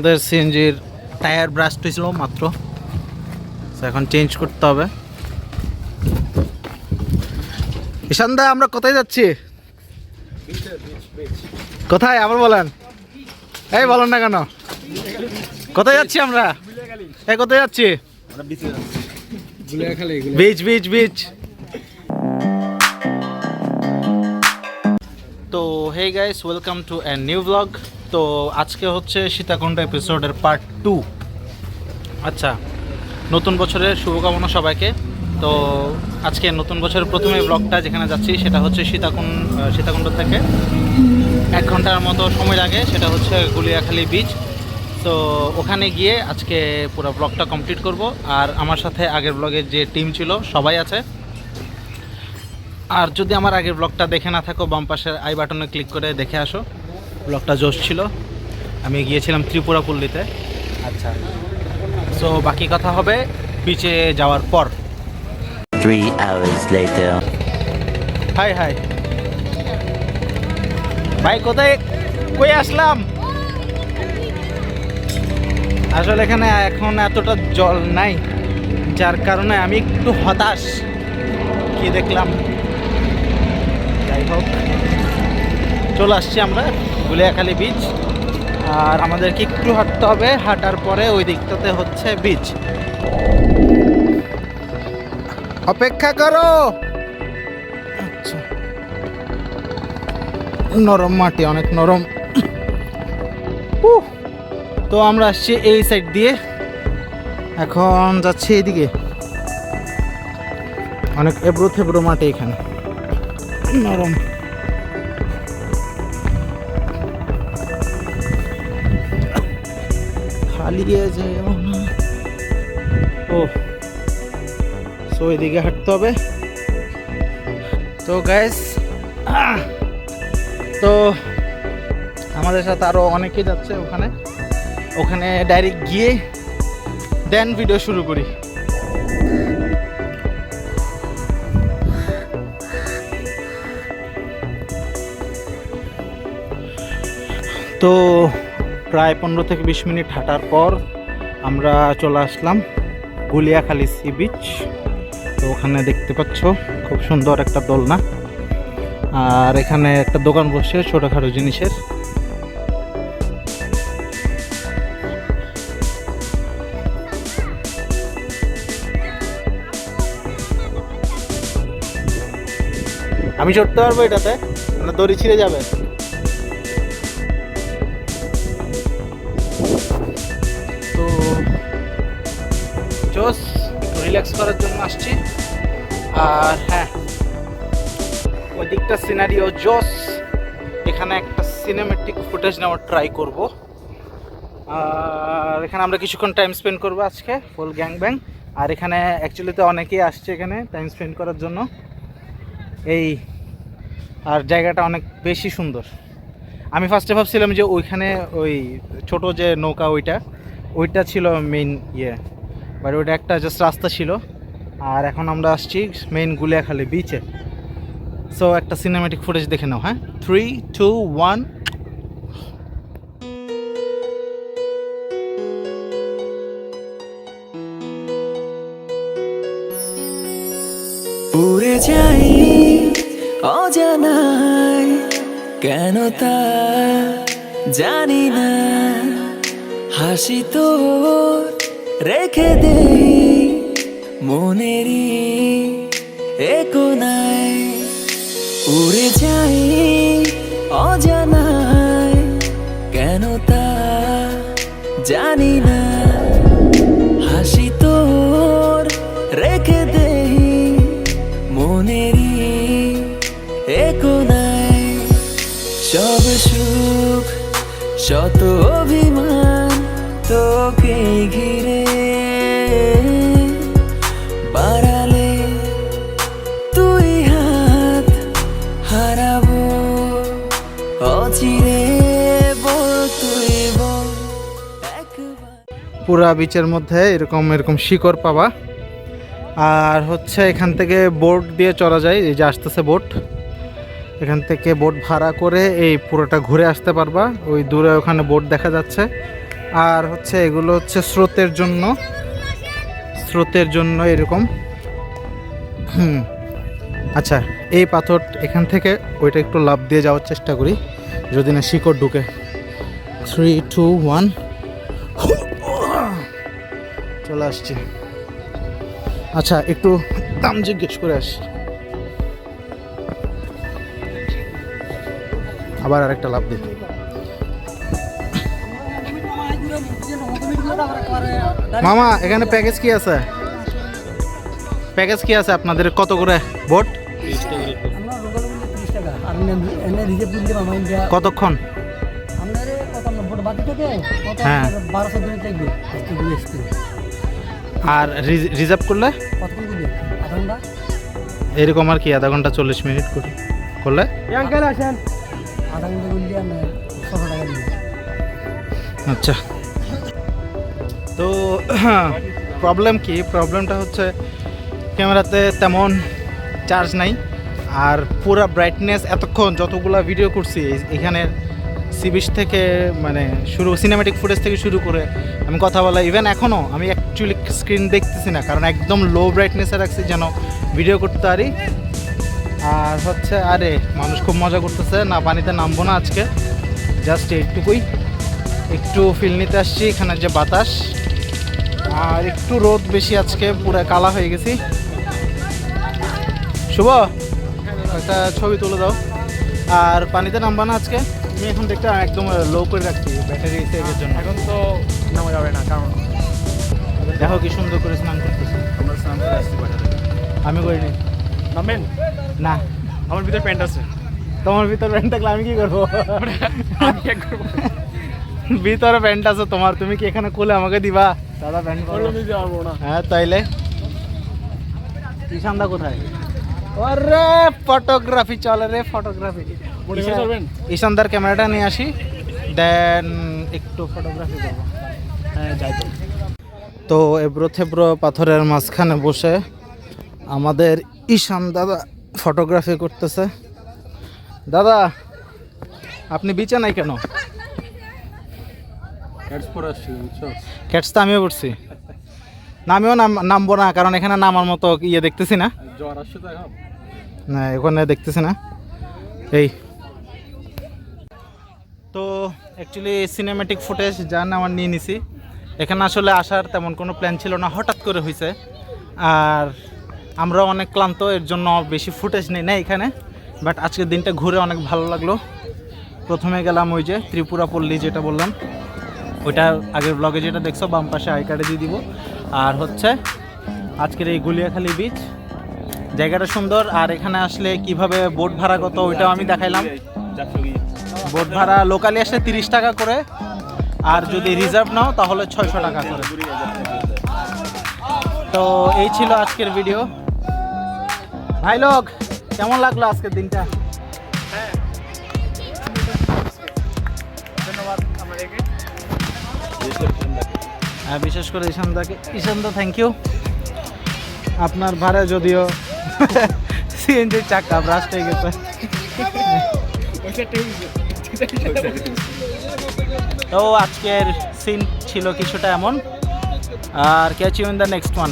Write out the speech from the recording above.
আমাদের সিএনজির টায়ার ব্রাস্ট হয়েছিল মাত্র। এখন চেঞ্জ করতে হবে। ঈশান দা, আমরা কোথায় যাচ্ছি? কোথায়? আবার বলেন। এই, বলেন না কেন? কোথায় যাচ্ছি আমরা? এই, কোথায় যাচ্ছি? বিচ বিচ বিচ তো hey guys welcome to a new blog তো আজকে হচ্ছে সীতাকুণ্ড এপিসোডের পার্ট টু আচ্ছা নতুন বছরের শুভকামনা সবাইকে। তো আজকে নতুন বছরের প্রথমে ব্লগটা যেখানে যাচ্ছি, সেটা হচ্ছে সীতাকুণ্ড সীতাকুণ্ড থেকে। এক ঘণ্টার মতো সময় লাগে, সেটা হচ্ছে গুলিয়াখালী বিচ তো ওখানে গিয়ে আজকে পুরো ব্লগটা কমপ্লিট করব। আর আমার সাথে আগের ব্লগের যে টিম ছিল, সবাই আছে। আর যদি আমার আগের ব্লগটা দেখে না থাকো, বাম পাশের আই বাটনে ক্লিক করে দেখে আসো। ব্লগটা জোশ ছিল। আমি গিয়েছিলাম ত্রিপুরা পল্লীতে আচ্ছা। সো বাকি কথা হবে বিচে যাওয়ার পর। Three hours হাই হাই ভাই কোথায় কই আসলাম? আসলে এখানে এখন এতটা জল নাই যার কারণে আমি একটু হতাশ। কি দেখলাম? যাই হোক চলে আসছি আমরা। গুলিয়াখালী বিচ আর আমাদেরকে একটু হাঁটতে হবে হাঁটার পরে ওই দিকটাতে হচ্ছে বিচ অপেক্ষা করো। আচ্ছা। নরম মাটি অনেক নরম। তো আমরা আসছি এই সাইড দিয়ে। এখন যাচ্ছি এইদিকে। অনেক এবড়ো থেবড়ো মাটি এখানে। নরম। হালিয়ে যেও ও। সো এদিকে হাঁটতে হবে। তো গ্যাস তো আমাদের সাথে আরও অনেকেই যাচ্ছে ওখানে। ওখানে ডাইরেক্ট গিয়ে দেন ভিডিও শুরু করি। তো প্রায় পনেরো থেকে বিশ মিনিট হাঁটার পর আমরা চলে আসলাম গুলিয়াখালী সি বিচ। তো ওখানে দেখতে পাচ্ছ, খুব সুন্দর একটা দোলনা। আর এখানে একটা দোকান বসছে ছোটোখাটো জিনিসের। আমি চড়তে পারব এটাতে? না দড়ি ছিঁড়ে যাবে? জোস রিল্যাক্স করার জন্য আসছি। আর হ্যাঁ ওই দিকটা সিনারিও জোস। এখানে একটা সিনেমেটিক ফুটেজ নেওয়ার ট্রাই করব। আর এখানে আমরা কিছুক্ষণ টাইম স্পেন্ড করব আজকে ফুল গ্যাং ব্যাং আর এখানে অ্যাকচুয়ালিতে অনেকেই আসছে এখানে টাইম স্পেন্ড করার জন্য। এই, আর জায়গাটা অনেক বেশি সুন্দর। আমি ফার্স্টে ভাবছিলাম যে ওইখানে ওই ছোট যে নৌকা ওইটা ওইটা ছিল মেইন ইয়ে। বাট ওইটা একটা জাস্ট রাস্তা ছিল। আর এখন আমরা আসছি মেইন গুলিয়াখালী বিচে সো একটা সিনেমেটিক ফুটেজ দেখে নাও হ্যাঁ? থ্রি টু ওয়ান উড়ে যাই অজানায়, কেন তা জানি না। হাসি তো রেখে দে মনেরই একোনায়। উড়ে যাই অজানায়। কেন তা জানি না। পুরা বিচের মধ্যে এরকম এরকম শিকড় পাবা। আর হচ্ছে এখান থেকে বোট দিয়ে চলা যায়, এই যে আসতেছে বোট এখান থেকে বোট ভাড়া করে এই পুরোটা ঘুরে আসতে পারবা। ওই দূরে ওখানে বোট দেখা যাচ্ছে। আর হচ্ছে এগুলো হচ্ছে স্রোতের জন্য স্রোতের জন্য এরকম। হুম। আচ্ছা এই পাথর এখান থেকে ওইটা একটু লাভ দিয়ে যাওয়ার চেষ্টা করি, যদি না শিকড় ঢুকে। থ্রি টু ওয়ান চলে আসছি। আচ্ছা একটু দাম জিজ্ঞেস করে আসি। আবার আরেকটা লাভ দিই। মামা এখানে প্যাকেজ কি আছে? প্যাকেজ কি আছে আপনাদের? কত করে? বোট কতক্ষণ? ভোট বাতি থেকে? কত হ্যাঁ। বারো চোদ্দ মিনিট আর রিজার্ভ করলে? এরকম আর কি আধা ঘণ্টা চল্লিশ মিনিট করে করলে? আচ্ছা। তো প্রবলেম কি? প্রবলেমটা হচ্ছে ক্যামেরাতে তেমন চার্জ নাই আর পুরা ব্রাইটনেস এতক্ষণ যতগুলা ভিডিও করছি এই- এখানে সি বিচ থেকে মানে শুরু সিনেমেটিক ফুটেজ থেকে শুরু করে আমি কথা বলা ইভেন এখনও আমি অ্যাকচুয়ালি স্ক্রিন দেখতেছি না, কারণ একদম লো ব্রাইটনেসে রাখছি যেন ভিডিও করতে পারি। আর হচ্ছে, আরে, মানুষ খুব মজা করতেছে, না পানিতে নামবো না আজকে। জাস্ট এইটুকুই একটু ফিল নিতে আসছি, এখানে যে বাতাস। আর একটু রোদ বেশি আজকে, পুরো কালা হয়ে গেছি। শুভ, একটা ছবি তুলে দাও। আর পানিতে নামবা না আজকে। আমি এখন দেখতে একদম লো করে রাখছি ব্যাটারি সেভের জন্য। এখন তো নামা যাবে না কারণ দেখো কি সুন্দর করে স্নান করতেছে। আমরা স্নান করে আসছি আমি করিনি। নামেন? না। আমার ভিতরে প্যান্ট আছে। তোমার ভিতর প্যান্ট থাকলে আমি কি করব? ভিতরে প্যান্ট আছে তোমার তুমি কি এখানে খুলে আমাকে দিবা? দাদা প্যান্ট হ্যাঁ তাইলে? ঈশানদা কোথায়? আরে! ফটোগ্রাফি চলে রে ফটোগ্রাফি। ঈশানদার ক্যামেরাটা নিয়ে আসি। দেন একটু ফটোগ্রাফি করব। হ্যাঁ যাই তো। তো এবড়ো থেব্রো পাথরের মাঝখানে বসে আমাদের ঈশান দাদা ফটোগ্রাফি করতেছে। দাদা আপনি বিচে নাই কেন? ক্যাটস তো আমিও করছি। না আমিও নাম নামবো না কারণ এখানে নামার মতো ইয়ে দেখতেছি না। জ্বর আসছে না ওখানে দেখতেছি না। এই তো অ্যাকচুয়ালি সিনেমেটিক ফুটেজ যান আমার নিয়ে নিছি। এখানে আসলে আসার তেমন কোনো প্ল্যান ছিল না, হঠাৎ করে হয়েছে আর আমরা অনেক ক্লান্ত, এর জন্য বেশি ফুটেজ নেই না এখানে। বাট আজকের দিনটা ঘুরে অনেক ভালো লাগল। প্রথমে গেলাম ওই যে ত্রিপুরা পল্লী যেটা বললাম। ওইটা আগের ব্লগে যেটা দেখছ, বাম পাশে আই কার্ডে দিয়ে দিব। আর হচ্ছে আজকের এই গুলিয়াখালী বিচ জায়গাটা সুন্দর, আর এখানে আসলে কীভাবে বোট ভাড়া কত ওইটাও আমি দেখাইলাম। বোট ভাড়া লোকালি আসলে তিরিশ টাকা করে। আর যদি রিজার্ভ নাও, তাহলে ছয়শো টাকা করে। তো এই ছিল আজকের ভিডিও ভাই লোক, কেমন লাগল আজকের দিনটা? হ্যাঁ বিশেষ করে ঈশানদাকে। ঈশানদা থ্যাংক ইউ আপনার ভাড়া যদিও সিএনজির চাকা ব্রাস্ট হয়ে গেছে। তো আজকের সিন ছিল কিছুটা এমন। আর catch you in the next one